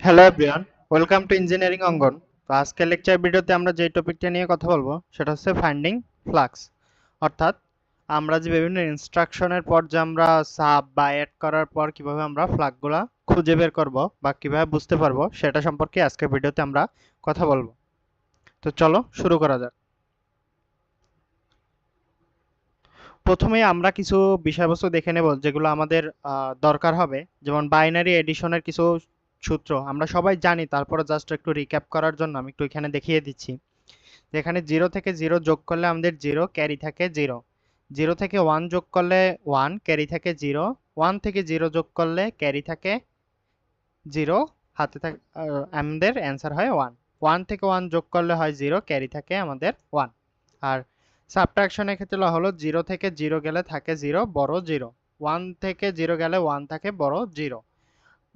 Hello everyone welcome to engineering অঙ্গন তো আজকের lecture ভিডিওতে আমরা যে টপিকটা নিয়ে কথা বলব, সেটা হচ্ছে ফাইন্ডিং ফ্লাক্স অর্থাৎ আমরা যে বিভিন্ন ইনস্ট্রাকশনের পর যে আমরা সাব বা অ্যাড করার পর কীভাবে আমরা ফ্লাগগুলা খুঁজে বের করব বা কীভাবে বুঝতে পারব, সেটা সম্পর্কে আজকের ভিডিওতে আমরা কথা বলব। তো চলো শুরু করা যাক। প্রথমে আমরা কিছু বিষয়বস্তু দেখে নেব যেগুলো আমাদের দরকার হবে। যেমন বাইনারি এডিশনের কিছু সূত্র। আমরা সবাই জানি তারপরে জাস্ট একটু রিক্যাপ করার জন্য আমি একটু এখানে দেখিয়ে দিচ্ছি। যেখানে জিরো থেকে জিরো যোগ করলে আমাদের জিরো ক্যারি থাকে জিরো জিরো থেকে ওয়ান যোগ করলে ওয়ান ক্যারি থাকে জিরো ওয়ান থেকে জিরো যোগ করলে ক্যারি থাকে জিরো হাতে থাকে আমাদের অ্যান্সার হয় ওয়ান ওয়ান থেকে ওয়ান যোগ করলে হয় জিরো ক্যারি থাকে আমাদের ওয়ান আর সাবট্রাকশনের ক্ষেত্রে হলো জিরো থেকে জিরো গেলে থাকে জিরো বড় জিরো ওয়ান থেকে জিরো গেলে ওয়ান থাকে, বড় জিরো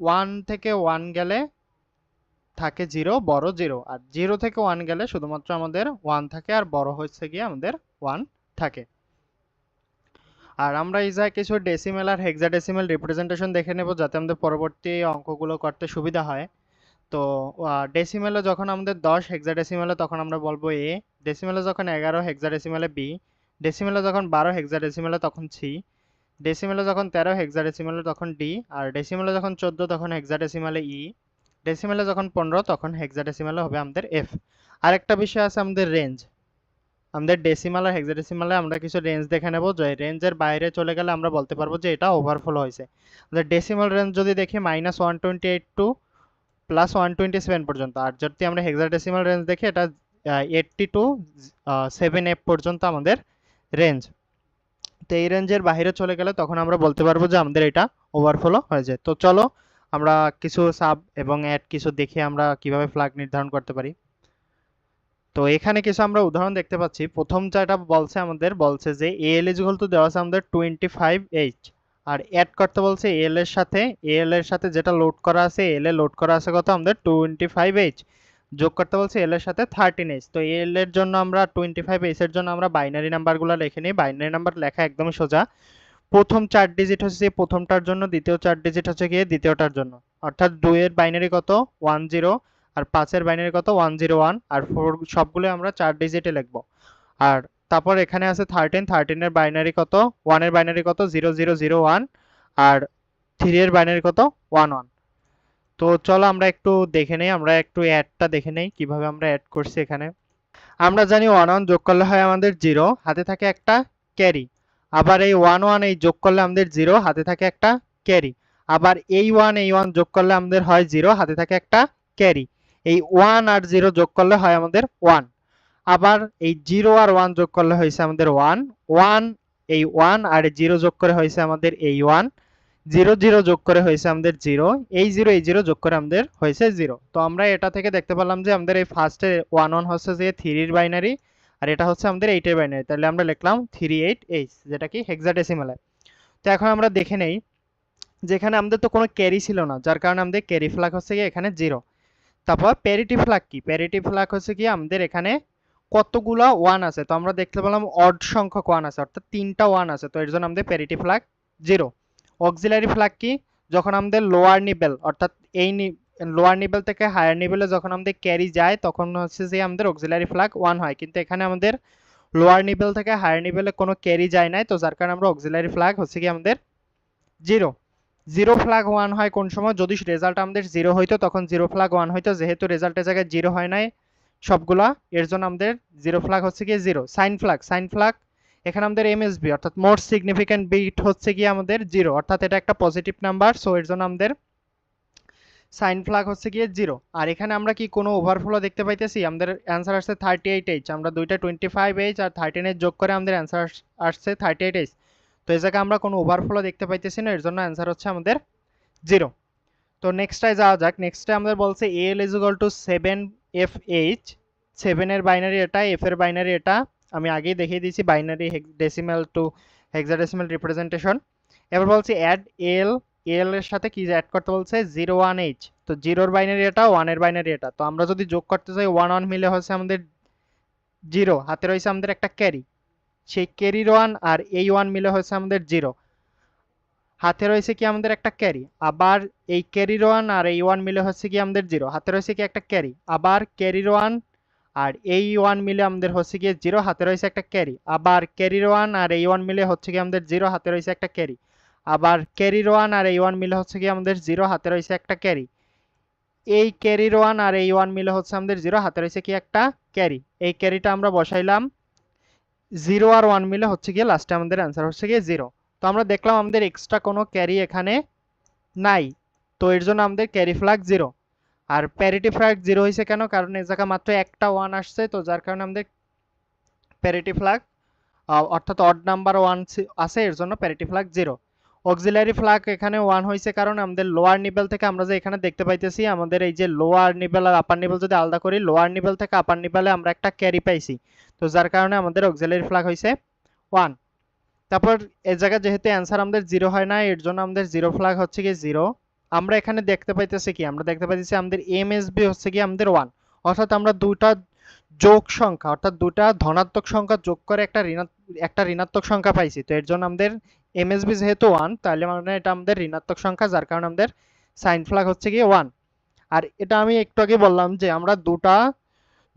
ওয়ান থেকে ওয়ান গেলে থাকে জিরো বড় জিরো আর জিরো থেকে ওয়ান গেলে শুধুমাত্র আমাদের ওয়ান থাকে, আর বড় হচ্ছে গিয়ে আমাদের ওয়ান থাকে। আর আমরা এই জায়গায় কিছু ডেসিমেল আর হেক্সাডেসিমেল রিপ্রেজেন্টেশন দেখে নেব, যাতে আমাদের পরবর্তী অঙ্কগুলো করতে সুবিধা হয়। তো ডেসিমেলে যখন আমাদের দশ হেক্সাডেসিমেলে তখন আমরা বলব এ ডেসিমেলে যখন এগারো হেক্সাডেসিমেলে বি ডেসিমেলে যখন বারো হেক্সাডেসিমেলে তখন সি ডেসিমেলে যখন তেরো হেক্সাডেসিমেলে তখন ডি আর ডেসিমেলে যখন চোদ্দ, তখন হেক্সাডেসিমেলে ই ডেসিমেলে যখন পনেরো, তখন হেক্সাডেসিমেলে হবে আমাদের এফ আরেকটা বিষয় আছে আমাদের রেঞ্জ আমাদের ডেসিমাল আর হেক্সাডেসিমালে আমরা কিছু রেঞ্জ দেখে নেব, যে রেঞ্জের বাইরে চলে গেলে আমরা বলতে পারব যে এটা ওভারফ্লো হয়েছে। আমাদের ডেসিমাল রেঞ্জ যদি দেখি minus one twenty eight to plus one twenty seven পর্যন্ত, আর যদি আমরা হেক্সাডেসিমাল রেঞ্জ দেখি, এটা এইটটি টু সেভেন এফ পর্যন্ত আমাদের রেঞ্জ তো এই রেঞ্জের বাইরে চলে গেলে তখন আমরা বলতে পারব যে আমাদের এটা ওভারফ্লো হয়েছে। তো চলো, আমরা কিছু সাব এবং অ্যাড কিছু দেখে আমরা কীভাবে ফ্ল্যাগ নির্ধারণ করতে পারি। তো এখানে কিছু আমরা উদাহরণ দেখতে পাচ্ছি। প্রথম যেটা বলছে আমাদের, বলছে যে এল ইজ টু দেওয়া আছে আমাদের টোয়েন্টি ফাইভ এইচ আর অ্যাড করতে বলছে এল এর সাথে এল এর সাথে যেটা লোড করা আছে এল এ লোড করা আছে কত? আমাদের টোয়েন্টি ফাইভ এইচ যোগ করতে বলছে এল এর সাথে থার্টিন এইচ তো এল এর জন্য আমরা টোয়েন্টি ফাইভ এইচ এর জন্য আমরা বাইনারি নাম্বারগুলো লিখে নিই। বাইনারি নাম্বার লেখা একদম সোজা। প্রথম চার ডিজিট হচ্ছে প্রথমটার জন্য, দ্বিতীয় চার ডিজিট হচ্ছে গিয়ে দ্বিতীয়টার জন্য। অর্থাৎ দুইয়ের বাইনারি কত? ওয়ান জিরো আর পাঁচের বাইনারি কত? ওয়ান জিরো ওয়ান আর ফোর সবগুলো আমরা চার ডিজিটে লিখব। আর তারপর এখানে আছে থার্টিন থার্টিনের বাইনারি কত? ওয়ানের বাইনারি কত? জিরো জিরো জিরো ওয়ান আর থ্রি এর বাইনারি কত? ওয়ান ওয়ান তো চলো আমরা একটু দেখে নেই, আমরা একটু অ্যাডটা দেখে নেই, কীভাবে আমরা অ্যাড করছি এখানে। আমরা জানি ওয়ান ওয়ান যোগ করলে হয় আমাদের জিরো হাতে থাকে একটা ক্যারি আবার এই ওয়ান ওয়ান এই যোগ করলে আমাদের জিরো হাতে থাকে একটা ক্যারি আবার এই ওয়ান এই ওয়ান যোগ করলে আমাদের হয় জিরো হাতে থাকে একটা ক্যারি এই ওয়ান আর জিরো যোগ করলে হয় আমাদের ওয়ান আবার এই জিরো আর ওয়ান যোগ করলে হয়েছে আমাদের ওয়ান ওয়ান এই ওয়ান আর জিরো যোগ করে হয়েছে আমাদের এই ওয়ান জিরো জিরো যোগ করে হয়েছে আমাদের জিরো। এই জিরো এই জিরো যোগ করে আমাদের হয়েছে জিরো। তো আমরা এটা থেকে দেখতে পেলাম যে আমাদের এই ফার্স্টে ওয়ান ওয়ান হচ্ছে যে থ্রির বাইনারি আর এটা হচ্ছে আমাদের এইটের বাইনারি তাহলে আমরা লিখলাম থ্রি এইট এইচ যেটা কি হেক্সাডেসিমালে তো এখন আমরা দেখে নেই যেখানে আমাদের তো কোনো ক্যারি ছিল না, যার কারণে আমাদের ক্যারি ফ্ল্যাগ হচ্ছে গিয়ে এখানে জিরো তারপর প্যারিটি ফ্ল্যাগ কি? প্যারিটি ফ্ল্যাগ হচ্ছে কি আমাদের এখানে কতগুলা ওয়ান আছে? তো আমরা দেখতে পেলাম অড সংখ্যক ওয়ান আছে, অর্থাৎ তিনটা ওয়ান আছে। তো এর জন্য আমাদের parity flag zero auxiliary flag কি যখন আমাদের লোয়ার নিবেল অর্থাৎ এই লোয়ার নিবেল থেকে হায়ার নিবেলে যখন আমাদের ক্যারি যায়, তখন হচ্ছে যে আমাদের অক্সিলারি ফ্ল্যাগ ওয়ান হয়। কিন্তু এখানে আমাদের লোয়ার নিবেল থেকে হায়ার নিবেলে কোনো ক্যারি যায় নাই, তো যার কারণে আমরা অক্সিলারি ফ্ল্যাগ হচ্ছে কি আমাদের জিরো জিরো ফ্ল্যাগ ওয়ান হয় কোন সময়? যদি রেজাল্ট আমাদের জিরো হইতো, তখন জিরো ফ্ল্যাগ ওয়ান হইতো। যেহেতু রেজাল্টের জায়গায় জিরো হয় নাই সবগুলা, এর জন্য আমাদের জিরো ফ্ল্যাগ হচ্ছে কি zero sign flag sign flag এখানে আমাদের এমএসবি অর্থাৎ মোর সিগনিফিক্যান্ট বিট হচ্ছে গিয়ে আমাদের জিরো অর্থাৎ এটা একটা পজিটিভ নাম্বার সো এর জন্য আমাদের সাইন ফ্ল্যাগ হচ্ছে গিয়ে জিরো আর এখানে আমরা কি কোনো ওভারফ্লো দেখতে পাইতেছি? আমাদের অ্যান্সার আসছে থার্টি এইট এইচ আমরা দুইটা টোয়েন্টি ফাইভ এইচ আর থার্টিন এইচ যোগ করে আমাদের অ্যান্সার আসছে থার্টি এইট এইচ তো এই জায়গায় আমরা কোনো ওভারফ্লো দেখতে পাইতেছি না, এর জন্য অ্যান্সার হচ্ছে আমাদের জিরো তো নেক্সটটায় যাওয়া যাক নেক্সটে আমাদের বলছে L is equal to seven F H সেভেনের বাইনারি এটা এফ এর বাইনারি এটা আমি আগেই দেখিয়ে দিয়েছি binary decimal to hexadecimal representation এবার বলছি অ্যাড এল এল এর সাথে কি অ্যাড করতে বলছে? জিরো ওয়ান এইচ তো জিরোর বাইনারি এটা ওয়ানের বাইনারি এটা। তো আমরা যদি যোগ করতে চাই ওয়ান ওয়ান মিলে হচ্ছে আমাদের জিরো হাতে রয়েছে আমাদের একটা ক্যারি সেই ক্যারির ওয়ান আর এই ওয়ান মিলে হচ্ছে আমাদের জিরো হাতে রয়েছে কি আমাদের একটা ক্যারি আবার এই ক্যারির ওয়ান আর এই ওয়ান মিলে হচ্ছে কি আমাদের জিরো হাতে রয়েছে কি একটা ক্যারি আবার ক্যারির ওয়ান আর এই ওয়ান মিলে আমাদের হচ্ছে গিয়ে জিরো হাতে রয়েছে একটা ক্যারি আবার ক্যারির ওয়ান আর এই ওয়ান মিলে হচ্ছে কি আমাদের জিরো হাতে রয়েছে একটা ক্যারি আবার ক্যারির ওয়ান আর এই ওয়ান মিলে হচ্ছে কি আমাদের জিরো হাতে রয়েছে একটা ক্যারি এই ক্যারির ওয়ান আর এই ওয়ান মিলে হচ্ছে আমাদের জিরো হাতে রয়েছে কি একটা ক্যারি এই ক্যারিটা আমরা বসাইলাম। জিরো আর ওয়ান মিলে হচ্ছে গিয়ে লাস্টে আমাদের অ্যান্সার হচ্ছে গিয়ে জিরো তো আমরা দেখলাম আমাদের এক্সট্রা কোনো ক্যারি এখানে নাই। তো এর জন্য আমাদের ক্যারি ফ্ল্যাগ জিরো আর প্যারিটি ফ্ল্যাগ জিরো হয়েছে কেন? কারণ এই জায়গা মাত্র একটা ওয়ান আসছে, তো যার কারণে আমাদের প্যারিটি ফ্ল্যাগ অর্থাৎ অড নাম্বার ওয়ান আছে এর জন্য parity flag zero auxiliary flag এখানে ওয়ান হয়েছে কারণ আমাদের লোয়ার নিবেল থেকে আমরা যে এখানে দেখতে পাইতেছি, আমাদের এই যে লোয়ার নিবেল আর আপার নিবেল যদি আলাদা করি লোয়ার নিবেল থেকে আপার নিবেলে আমরা একটা ক্যারি পাইছি। তো যার কারণে আমাদের অক্সিলারি ফ্ল্যাগ হয়েছে ওয়ান তারপর এই জায়গায় যেহেতু অ্যান্সার আমাদের জিরো হয় না, এর জন্য আমাদের জিরো ফ্ল্যাগ হচ্ছে কি জিরো আমরা এখানে দেখতে পাইতেছি কি? আমরা দেখতে পাইতেছি আমাদের এমএসবি হচ্ছে কি আমাদের ওয়ান অর্থাৎ আমরা দুটা যোগ সংখ্যা, অর্থাৎ দুটা ধনাত্মক সংখ্যা যোগ করে একটা ঋণাত্মক একটা ঋণাত্মক সংখ্যা পাইছি। তো এর জন্য আমাদের এমএসবি যেহেতু ওয়ান তাহলে মানে এটা আমাদের ঋণাত্মক সংখ্যা, যার কারণে আমাদের সাইন ফ্ল্যাগ হচ্ছে কি ওয়ান আর এটা আমি একটু আগে বললাম যে আমরা দুটা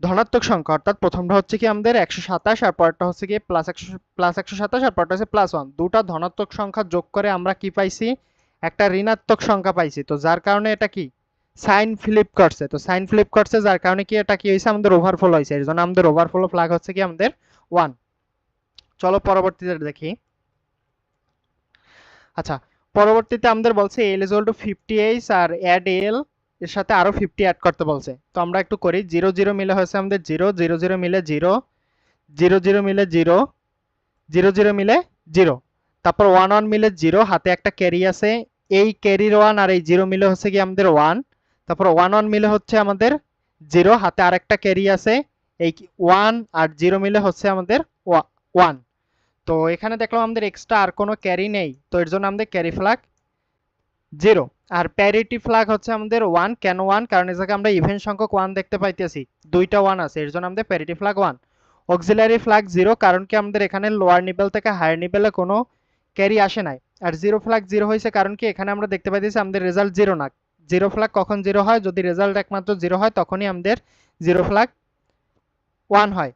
ধনাত্মক সংখ্যা, অর্থাৎ প্রথমটা হচ্ছে কি আমাদের একশো সাতাশ, আর পরেরটা হচ্ছে কি প্লাস একশো প্লাস একশো সাতাশ, আর পরেরটা হচ্ছে প্লাস ওয়ান দুটা ধনাত্মক সংখ্যা যোগ করে আমরা কি পাইছি? একটা ঋণাত্মক সংখ্যা পাইছি। তো যার কারণে এটা কি? সাইন ফ্লিপ করছে। তো সাইন ফ্লিপ করছে যার কারণে কি এটা কি হয়েছে আমাদের ওভারফ্লো হয়েছে এর জন্য আমাদের ওভারফ্লো ফ্ল্যাগ হচ্ছে কি? আমাদের ওয়ান চলো পরবর্তীতে দেখি। আচ্ছা পরবর্তীতে আমাদের বলছে L is to fifty H R add L এর সাথে আরও ফিফটি অ্যাড করতে বলছে। তো আমরা একটু করি। জিরো জিরো মিলে হয়েছে আমাদের জিরো জিরো জিরো মিলে জিরো জিরো জিরো মিলে জিরো জিরো জিরো মিলে জিরো তারপর ওয়ান ওয়ান মিলে জিরো হাতে একটা ক্যারি আছে। এই ক্যারির ওয়ান আর এই জিরো মিলে হচ্ছে কি আমাদের ওয়ান তারপর ওয়ান ওয়ান মিলে হচ্ছে আমাদের জিরো হাতে আরেকটা ক্যারি আছে। এই ওয়ান আর জিরো মিলে হচ্ছে আমাদের ওয়ান তো এখানে দেখলাম আমাদের এক্সট্রা আর কোনো ক্যারি নেই, তো এর জন্য আমাদের ক্যারি ফ্ল্যাগ জিরো আর প্যারিটি ফ্ল্যাগ হচ্ছে আমাদের ওয়ান কেন ওয়ান কারণ জায়গায় আমরা ইভেন্ট সংখ্যক ওয়ান দেখতে পাইতেছি, দুইটা ওয়ান আছে, এর জন্য আমাদের parity flag one auxiliary flag zero কারণ কি আমাদের এখানে লোয়ার নিবেল থেকে হায়ার নিবেলে কোনো ক্যারি আসে নাই। আর জিরো ফ্ল্যাগ জিরো হয়েছে কারণ কি? এখানে আমরা দেখতে পাইতেছি আমাদের রেজাল্ট জিরো না। জিরো ফ্ল্যাগ কখন জিরো হয়? যদি রেজাল্ট একমাত্র জিরো হয়, তখনই আমাদের জিরো ফ্ল্যাগ ওয়ান হয়।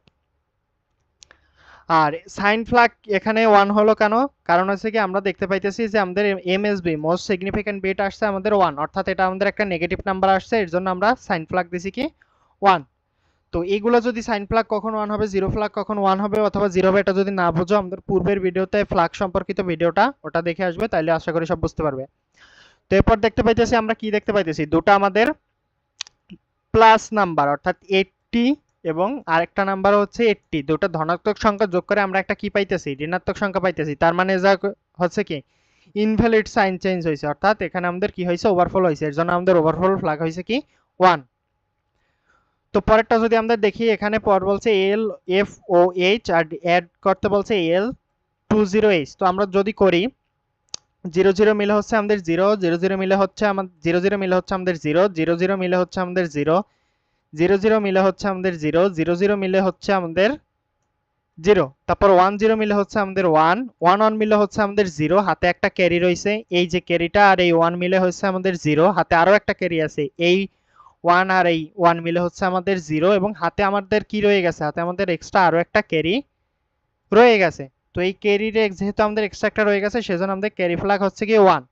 আর সাইন ফ্ল্যাগ এখানে ওয়ান হলো কেন? কারণ হচ্ছে কি, আমরা দেখতে পাইতেছি যে আমাদের এমএসবি মোস্ট সিগনিফিক্যান্ট বিট আসছে আমাদের ওয়ান অর্থাৎ এটা আমাদের একটা নেগেটিভ নাম্বার আসছে, এর জন্য আমরা সাইন ফ্ল্যাগ দিছি কি? ওয়ান তো এগুলো যদি সাইন ফ্ল্যাগ কখন ওয়ান হবে জিরো ফ্ল্যাগ কখন ওয়ান হবে, অথবা জিরো হবে, এটা যদি না বুঝো, আমাদের পূর্বের ভিডিওতে ফ্ল্যাগ সম্পর্কিত ভিডিওটা ওটা দেখে আসবে, তাইলে আশা করি সব বুঝতে পারবে। তো এরপর দেখতে পাইতেছি আমরা কি দেখতে পাইতেছি? দুটো আমাদের প্লাস নাম্বার অর্থাৎ এইটটি এবং আরেকটা নাম্বার হচ্ছে এইটটি দুটো ধনাত্মক সংখ্যা যোগ করে আমরা একটা কি পাইতেছি? ঋণাত্মক সংখ্যা পাইতেছি। তার মানে যা হচ্ছে কি? ইনভ্যালিড সাইন চেঞ্জ হয়েছে অর্থাৎ এখানে আমাদের কি হয়েছে ওভারফ্লো হয়েছে এর জন্য আমাদের ওভারফ্লো ফ্ল্যাগ হয়েছে কি? ওয়ান তো পরেরটা যদি আমরা দেখি, এখানে পর বলছে এল এফ ও এইচ আর অ্যাড করতে বলছে এল টু জিরো এইচ তো আমরা যদি করি জিরো জিরো মিলে হচ্ছে আমাদের জিরো জিরো জিরো মিলে হচ্ছে আমাদের জিরো জিরো মিলে হচ্ছে আমাদের জিরো জিরো জিরো মিলে হচ্ছে আমাদের জিরো জিরো জিরো মিলে হচ্ছে আমাদের জিরো জিরো জিরো মিলে হচ্ছে আমাদের জিরো তারপর ওয়ান জিরো মিলে হচ্ছে আমাদের ওয়ান ওয়ান ওয়ান মিলে হচ্ছে আমাদের জিরো হাতে একটা ক্যারি রয়েছে, এই যে ক্যারিটা আর এই ওয়ান মিলে হচ্ছে আমাদের জিরো হাতে আরও একটা ক্যারি আছে, এই ওয়ান আর এই ওয়ান মিলে হচ্ছে আমাদের জিরো এবং হাতে আমাদের কি রয়ে গেছে? হাতে আমাদের এক্সট্রা আরও একটা ক্যারি রয়ে গেছে। তো এই ক্যারির যেহেতু আমাদের এক্সট্রা একটা রয়ে গেছে, সেজন্য আমাদের ক্যারি ফ্ল্যাগ হচ্ছে কি ওয়ান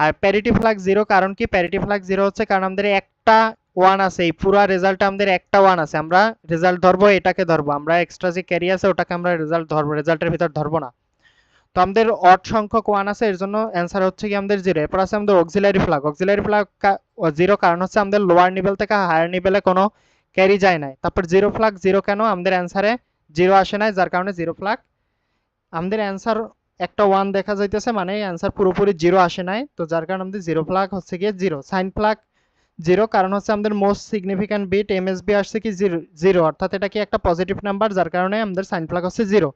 আর প্যারিটি ফ্ল্যাগ জিরো কারণ কি? প্যারিটি ফ্ল্যাগ জিরো হচ্ছে কারণ আমাদের একটা ওয়ান আছে, এই পুরো রেজাল্ট আমাদের একটা ওয়ান আছে। আমরা রেজাল্ট ধরবো, এটাকে ধরবো। আমরা এক্সট্রা যে ক্যারি আছে, ওটাকে আমরা রেজাল্ট ধরবো। রেজাল্টের ভিতর ধরবো না। তো আমাদের অড সংখ্যক ওয়ান আছে, এর জন্য অ্যান্সার হচ্ছে কি আমাদের জিরো এরপর আছে আমাদের auxiliary flag auxiliary flag zero কারণ হচ্ছে আমাদের লোয়ার নিবেল থেকে হায়ার নিবেলে কোনো ক্যারি যায় নাই। তারপর জিরো ফ্ল্যাগ জিরো কেন? আমাদের অ্যান্সারে জিরো আসে নাই, যার কারণে জিরো ফ্ল্যাগ আমাদের অ্যান্সার একটা ওয়ান দেখা যাইতেছে মানে অ্যান্সার পুরোপুরি জিরো আসে নাই, তো যার কারণে আমাদের জিরো ফ্ল্যাগ হচ্ছে গিয়ে জিরো সাইন ফ্ল্যাগ জিরো কারণ হচ্ছে আমাদের মোস্ট সিগনিফিক্যান্ট বিট এমএসবি আসছে কি জিরো জিরো অর্থাৎ এটা কি একটা পজিটিভ নাম্বার যার কারণে আমাদের সাইন ফ্ল্যাগ হচ্ছে জিরো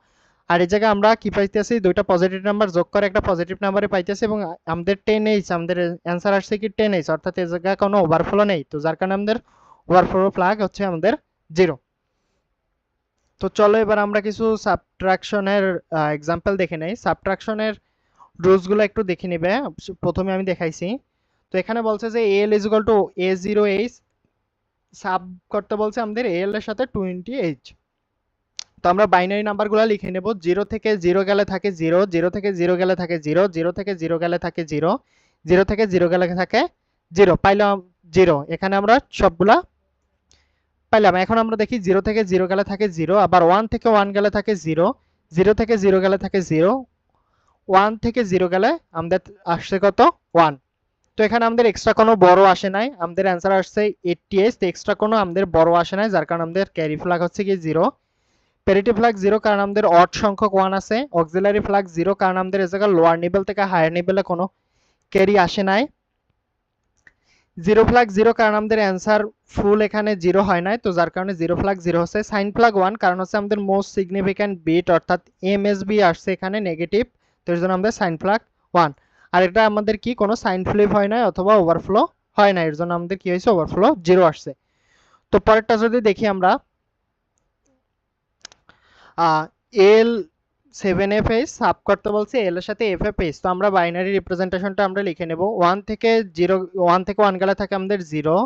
আর এই জায়গায় আমরা কি পাইতেছি? দুইটা পজিটিভ নাম্বার যোগ করে একটা পজিটিভ নাম্বারে পাইতেছি এবং আমাদের টেন এইচ আমাদের অ্যান্সার আসছে কি টেন এইচ অর্থাৎ এই জায়গায় কোনো ওভারফ্লো নেই। তো যার কারণে আমাদের ওভারফ্লো ফ্ল্যাগ হচ্ছে আমাদের জিরো তো চলো এবার আমরা কিছু সাবট্রাকশনের এক্সাম্পল দেখে নেই। সাবট্রাকশনের রুলসগুলো একটু দেখে নিবে। প্রথমে আমি দেখাইছি। তো এখানে বলছে যে L is to A zero H sub করতে বলছে আমাদের এল এর সাথে টোয়েন্টি এইচ তো আমরা বাইনারি নাম্বারগুলো লিখে নেব। জিরো থেকে জিরো গেলে থাকে জিরো জিরো থেকে জিরো গেলে থাকে জিরো জিরো থেকে জিরো গেলে থাকে জিরো জিরো থেকে জিরো গেলে থাকে জিরো পাইলাম জিরো এখানে আমরা সবগুলা পাইলাম। এখন আমরা দেখি জিরো থেকে জিরো গেলে থাকে জিরো আবার ওয়ান থেকে ওয়ান গেলে থাকে জিরো জিরো থেকে জিরো গেলে থাকে জিরো ওয়ান থেকে জিরো গেলে আমাদের আসছে কত? ওয়ান তো এখানে আমাদের এক্সট্রা কোনো বড় আসে নাই। আমাদের অ্যান্সার আসছে এইটটি তো এক্সট্রা কোনো আমাদের বড় আসে নাই, যার কারণে আমাদের ক্যারি ফ্ল্যাগ হচ্ছে কি জিরো প্যারিটি ফ্ল্যাগ জিরো কারণ আমাদের অড সংখ্যক ওয়ান আছে। অক্সিলারি ফ্ল্যাগ জিরো কারণ আমাদের এই জায়গায় লোয়ার নিবেল থেকে হায়ার নিবেলে কোনো ক্যারি আসে নাই। জিরো ফ্ল্যাগ জিরো কারণ আমাদের অ্যান্সার ফুল এখানে জিরো হয় নাই, তো যার কারণে জিরো ফ্ল্যাগ জিরো হচ্ছে। সাইন ফ্ল্যাগ ওয়ান কারণ হচ্ছে আমাদের মোস্ট সিগনিফিক্যান্ট বিট অর্থাৎ এম এস বি আসছে এখানে নেগেটিভ তো এর জন্য আমাদের সাইন ফ্ল্যাগ ওয়ান আর এটা আমাদের কি, কোনো সাইন ফ্লিপ হয় নাই অথবা ওভারফ্লো হয় না এর জন্য আমাদের কি হয়েছে ওভারফ্লো জিরো আসছে। তো পরেরটা যদি দেখি আমরা L seven F S sub করতে বলছে এল এর সাথে এফ এফ এস তো আমরা বাইনারি রিপ্রেজেন্টেশনটা আমরা লিখে নেব। ওয়ান থেকে জিরো ওয়ান থেকে ওয়ান গেলে থাকে আমাদের জিরো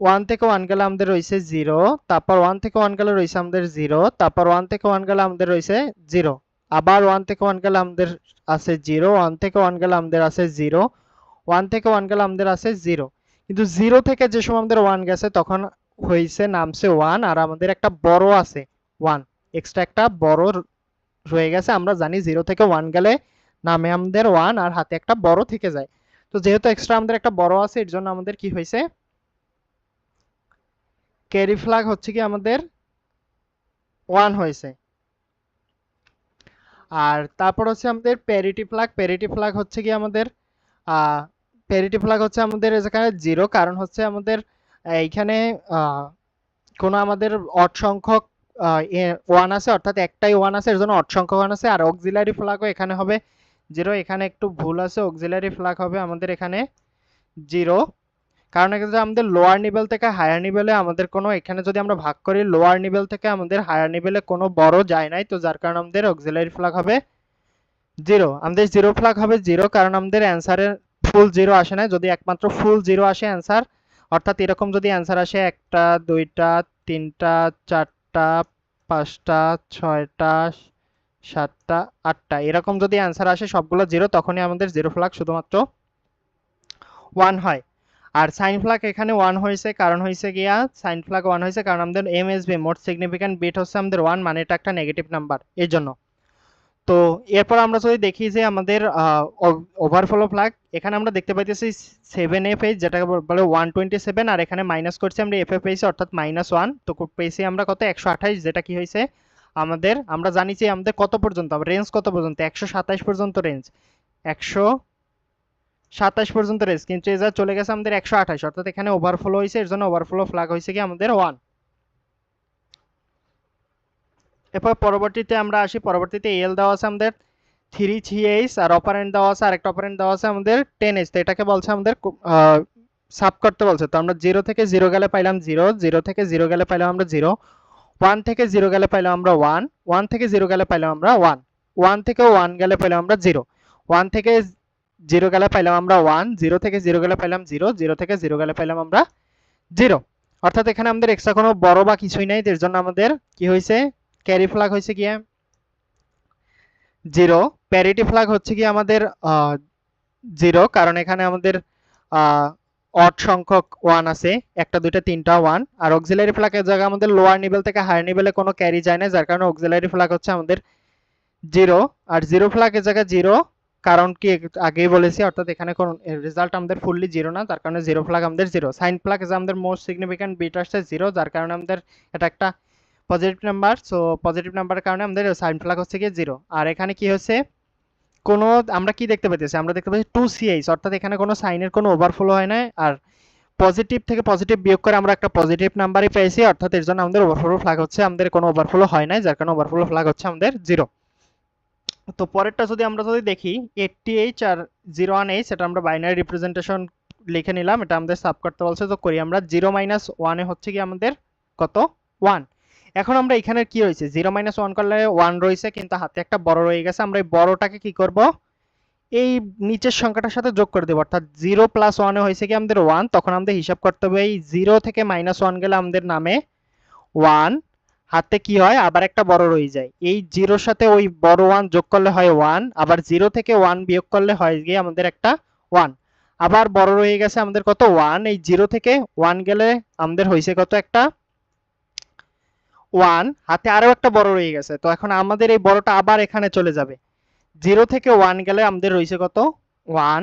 ওয়ান থেকে ওয়ান গেলে আমাদের রয়েছে জিরো তারপর ওয়ান থেকে ওয়ান গেলে রয়েছে আমাদের জিরো তারপর ওয়ান থেকে ওয়ান গেলে আমাদের রয়েছে জিরো আবার ওয়ান থেকে ওয়ান গেলে আমাদের আছে জিরো ওয়ান থেকে ওয়ান গেলে আমাদের আছে জিরো ওয়ান থেকে ওয়ান গেলে আমাদের আছে জিরো কিন্তু জিরো থেকে যে সময় আমাদের ওয়ান গেছে, তখন হয়েছে নামছে ওয়ান আর আমাদের একটা বড় আছে ওয়ান এক্সট্রা একটা বড় রয়ে গেছে। আমরা জানি জিরো থেকে ওয়ান গেলে নামে আমাদের ওয়ান আর হাতে একটা বড় থেকে যায়। তো যেহেতু এক্সট্রা আমাদের একটা বড় আছে, এর জন্য আমাদের কি হয়েছে? ক্যারি ফ্ল্যাগ হচ্ছে কি আমাদের ওয়ান হয়েছে। আর তারপর হচ্ছে আমাদের প্যারিটি ফ্ল্যাগ প্যারিটি ফ্ল্যাগ হচ্ছে কি আমাদের প্যারিটি ফ্ল্যাগ হচ্ছে আমাদের এখানে জিরো কারণ হচ্ছে আমাদের এইখানে কোনো আমাদের অড সংখ্যক ওয়ান আছে, অর্থাৎ একটাই ওয়ান আছে, এর জন্য অড সংখ্যক ওয়ান আছে, আর অক্সিলারি ফ্ল্যাগও এখানে হবে জিরো এখানে একটু ভুল আছে অক্সিলারি ফ্ল্যাগ হবে আমাদের এখানে জিরো কারণ এক্ষেত্রে আমাদের লোয়ার নিভেল থেকে হায়ার নিভেলে আমাদের কোনো, এখানে যদি আমরা ভাগ করি লোয়ার নিভেল থেকে আমাদের হায়ার নিভেলে কোনো বড় যায় নাই, তো যার কারণে আমাদের অক্সিলারি ফ্ল্যাগ হবে জিরো আমাদের জিরো ফ্ল্যাগ হবে জিরো কারণ আমাদের অ্যান্সারের ফুল জিরো আসে না যদি একমাত্র ফুল জিরো আসে অ্যান্সার অর্থাৎ এরকম যদি অ্যান্সার আসে একটা, দুইটা, তিনটা চারটা পাঁচটা, ছয়টা, সাতটা, আটটা। এরকম যদি অ্যান্সার আসে সবগুলো জিরো তখনই আমাদের জিরো ফ্ল্যাগ শুধুমাত্র ওয়ান হয়। আর সাইন ফ্ল্যাগ এখানে ওয়ান হয়েছে, কারণ হয়েছে গিয়া সাইন ফ্ল্যাগ ওয়ান হয়েছে, কারণ আমাদের M S B most significant bit হচ্ছে আমাদের ওয়ান মানে এটা একটা নেগেটিভ নাম্বার এই জন্য। তো এরপর আমরা যদি দেখি যে আমাদের ওভারফ্লো ফ্ল্যাগ এখানে আমরা দেখতে পাইতেছি সেভেন এফ এইচ যেটা বলে ওয়ান টোয়েন্টি সেভেন আর এখানে মাইনাস করছি আমরা এফ এফ এইচ অর্থাৎ মাইনাস ওয়ান তো পেয়েছি আমরা কত? একশো আঠাইশ যেটা কি হয়েছে? আমাদের, আমরা জানি যে আমাদের কত পর্যন্ত রেঞ্জ কত পর্যন্ত? একশো সাতাইশ পর্যন্ত রেঞ্জ একশো সাতাশ পর্যন্ত রেঞ্জ কিন্তু এ যা চলে গেছে আমাদের একশো আঠাশ, অর্থাৎ এখানে ওভারফ্লো হয়েছে, এর জন্য ওভারফ্লো ফ্ল্যাগ হয়েছে কি? আমাদের ওয়ান এরপর পরবর্তীতে আমরা আসি, পরবর্তীতে এল দেওয়া আছে আমাদের থ্রি থ্রি এইচ আর অপারেন্ট দেওয়া আছে, আরেকটা অপারেন্ট দেওয়া আছে আমাদের টেন এইচ তো এটাকে বলছে আমাদের সাব করতে বলছে, তো আমরা জিরো থেকে জিরো গেলে পাইলাম জিরো জিরো থেকে জিরো গেলে পাইলাম আমরা জিরো ওয়ান থেকে জিরো গেলে পাইলাম আমরা ওয়ান ওয়ান থেকে জিরো গেলে পাইলাম আমরা ওয়ান ওয়ান থেকে ওয়ান গেলে পাইলাম আমরা জিরো ওয়ান থেকে জিরো গেলে পাইলাম আমরা ওয়ান জিরো থেকে জিরো গেলে পাইলাম জিরো জিরো থেকে জিরো গেলে পাইলাম আমরা জিরো অর্থাৎ এখানে আমাদের এক্সট্রা কোনো বড় বা কিছুই নাই এর জন্য আমাদের কি হয়েছে? ক্যারি ফ্ল্যাগ হয়েছে কি? জিরো প্যারিটি ফ্ল্যাগ হচ্ছে কি আমাদের জিরো কারণ এখানে আমাদের অড সংখ্যক ওয়ান আছে। একটা, দুইটা, তিনটা ওয়ান আর অক্সিলারি ফ্ল্যাগের জায়গায় আমাদের লোয়ার নিভেল থেকে হায়ার নিভেলে কোনো ক্যারি যায় না, যার কারণে অক্সিলারি ফ্ল্যাগ হচ্ছে আমাদের জিরো আর জিরো ফ্ল্যাগের জায়গায় জিরো কারণ কি আগেই বলেছি, অর্থাৎ এখানে কোন রেজাল্ট আমাদের ফুললি জিরো না তার কারণে জিরো ফ্ল্যাগ আমাদের জিরো সাইন ফ্ল্যাগ ইজ আমাদের মোস্ট সিগনিফিক্যান্ট বিট আসছে জিরো যার কারণে আমাদের এটা একটা পজিটিভ নাম্বার সো পজিটিভ নাম্বারের কারণে আমাদের সাইন ফ্ল্যাগ হচ্ছে কি জিরো আর এখানে কি হচ্ছে কোনো, আমরা কি দেখতে পাইতেছি আমরা দেখতে পাচ্ছি টু সিএইচ অর্থাৎ এখানে কোনো সাইনের কোনো ওভারফ্লো হয় না আর পজিটিভ থেকে পজিটিভ বিয়োগ করে আমরা একটা পজিটিভ নাম্বারই পেয়েছি, অর্থাৎ এর জন্য আমাদের ওভারফ্লো ফ্ল্যাগ হচ্ছে, আমাদের কোনো ওভারফ্লো হয় না যার কারণে ওভারফ্লো ফ্ল্যাগ হচ্ছে আমাদের জিরো তো পরেরটা যদি আমরা যদি দেখি এইটটি এইচ আর জিরো ওয়ান এইচ এটা আমরা বাইনারি রিপ্রেজেন্টেশন লিখে নিলাম, এটা আমাদের সাব করতে বলছে, তো করি আমরা জিরো মাইনাস ওয়ানে হচ্ছে কি আমাদের কত? ওয়ান এখন আমরা এখানে কি রয়েছে জিরো মাইনাস ওয়ান করলে ওয়ান রয়েছে, কিন্তু হাতে একটা বড় রয়ে গেছে। আমরা এই বড়টাকে কি করব? এই নিচের সংখ্যাটার সাথে যোগ করে দেবো। অর্থাৎ জিরো প্লাস ওয়ানে হয়েছে কি আমাদের ওয়ান তখন আমাদের হিসাব করতে হবে এই জিরো থেকে মাইনাস ওয়ান গেলে আমাদের নামে ওয়ান হাতে কি হয়? আবার একটা বড় রয়ে যায়। এই জিরোর সাথে ওই বড় ওয়ান যোগ করলে হয় ওয়ান আবার জিরো থেকে ওয়ান বিয়োগ করলে হয় গিয়ে আমাদের একটা ওয়ান আবার বড় রয়ে গেছে আমাদের কত? ওয়ান এই জিরো থেকে ওয়ান গেলে আমাদের হয়েছে কত একটা ওয়ান হাতে আরও একটা বড় রয়ে গেছে। তো এখন আমাদের এই বড়টা আবার এখানে চলে যাবে। জিরো থেকে ওয়ান গেলে আমাদের রয়েছে কত? ওয়ান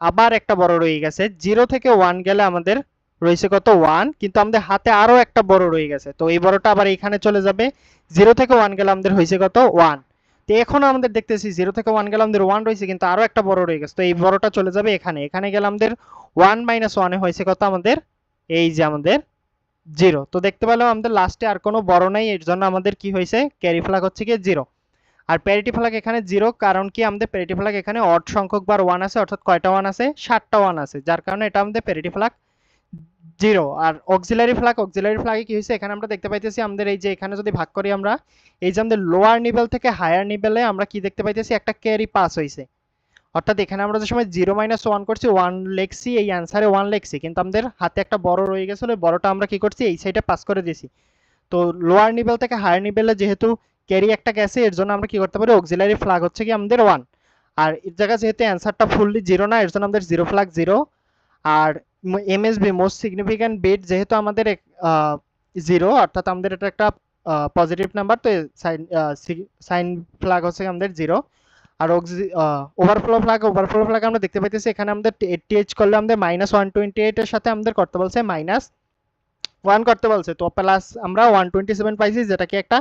আবার একটা বড় রয়ে গেছে। জিরো থেকে ওয়ান গেলে আমাদের রয়েছে কত? ওয়ান কিন্তু আমাদের হাতে আরও একটা বড় রয়ে গেছে। তো এই বড়টা আবার এখানে চলে যাবে। জিরো থেকে ওয়ান গেলে আমাদের হয়েছে কত? ওয়ান তো এখন আমাদের দেখতেছি জিরো থেকে ওয়ান গেলে আমাদের ওয়ান রয়েছে, কিন্তু আরও একটা বড় রয়ে গেছে। তো এই বড়টা চলে যাবে এখানে। এখানে গেলে আমাদের ওয়ান মাইনাস ওয়ানে হয়েছে কত আমাদের? এই যে আমাদের জিরো তো দেখতে পেলাম আমাদের লাস্টে আর কোনো বড় নাই, এর জন্য আমাদের কি হয়েছে? ক্যারি ফ্ল্যাগ হচ্ছে কি জিরো আর প্যারিটি ফ্ল্যাগ এখানে জিরো কারণ কি আমাদের প্যারিটি ফ্ল্যাগ এখানে অড সংখ্যক বার ওয়ান আছে, অর্থাৎ কয়টা ওয়ান আছে? সাতটা ওয়ান আছে, যার কারণে এটা আমাদের প্যারিটি ফ্ল্যাগ জিরো আর অক্সিলারি ফ্ল্যাগ অক্সিলারি ফ্ল্যাগে কি হয়েছে? এখানে আমরা দেখতে পাইতেছি আমাদের এই যে এখানে যদি ভাগ করি আমরা, এই যে আমাদের লোয়ার নিভেল থেকে হায়ার নিভেলে আমরা কি দেখতে পাইতেছি? একটা ক্যারি পাস হয়েছে অর্থাৎ এখানে আমরা যে সময় জিরো মাইনাস ওয়ান করছি ওয়ান লিখছি, এই অ্যান্সারে ওয়ান লিখছি, কিন্তু আমাদের হাতে একটা বড় রয়ে গেছিল বড়টা আমরা কি করছি, এই সাইডে পাস করে দিয়েছি। তো লোয়ার নিভেল থেকে হায়ার নিভেলে যেহেতু ক্যারি একটা গেছে, এর জন্য আমরা কি করতে পারি অক্সিলারি ফ্ল্যাগ হচ্ছে কি আমাদের ওয়ান আর এর জায়গায় যেহেতু অ্যান্সারটা ফুললি জিরো না, এর জন্য আমাদের জিরো ফ্ল্যাগ জিরো আর এমএসবি মোস্ট সিগনিফিক্যান্ট বিট যেহেতু আমাদের জিরো অর্থাৎ আমাদের এটা একটা পজিটিভ নাম্বার তো সাইন সাইন ফ্ল্যাগ হচ্ছে আমাদের জিরো আর ওভারফ্লো ফ্ল্যাগ ওভারফ্লো ফ্ল্যাগ আমরা দেখতে পাইতেছি, এখানে আমাদের টিএইচ করলে আমাদের মাইনাস ওয়ান টোয়েন্টি এইটের সাথে আমাদের করতে বলছে মাইনাস ওয়ান করতে বলছে। তো প্লাস আমরা ওয়ান টোয়েন্টি সেভেন পাইছি যেটা কি একটা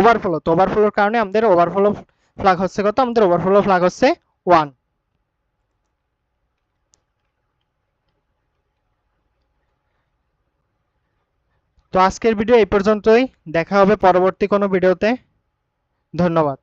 ওভারফ্লো তো ওভারফ্লোর কারণে আমাদের ওভারফ্লো ফ্ল্যাগ হচ্ছে কত? আমাদের ওভারফ্লো ফ্ল্যাগ হচ্ছে ওয়ান তো আজকের ভিডিও এই পর্যন্তই। দেখা হবে পরবর্তী কোনো ভিডিওতে ধন্যবাদ।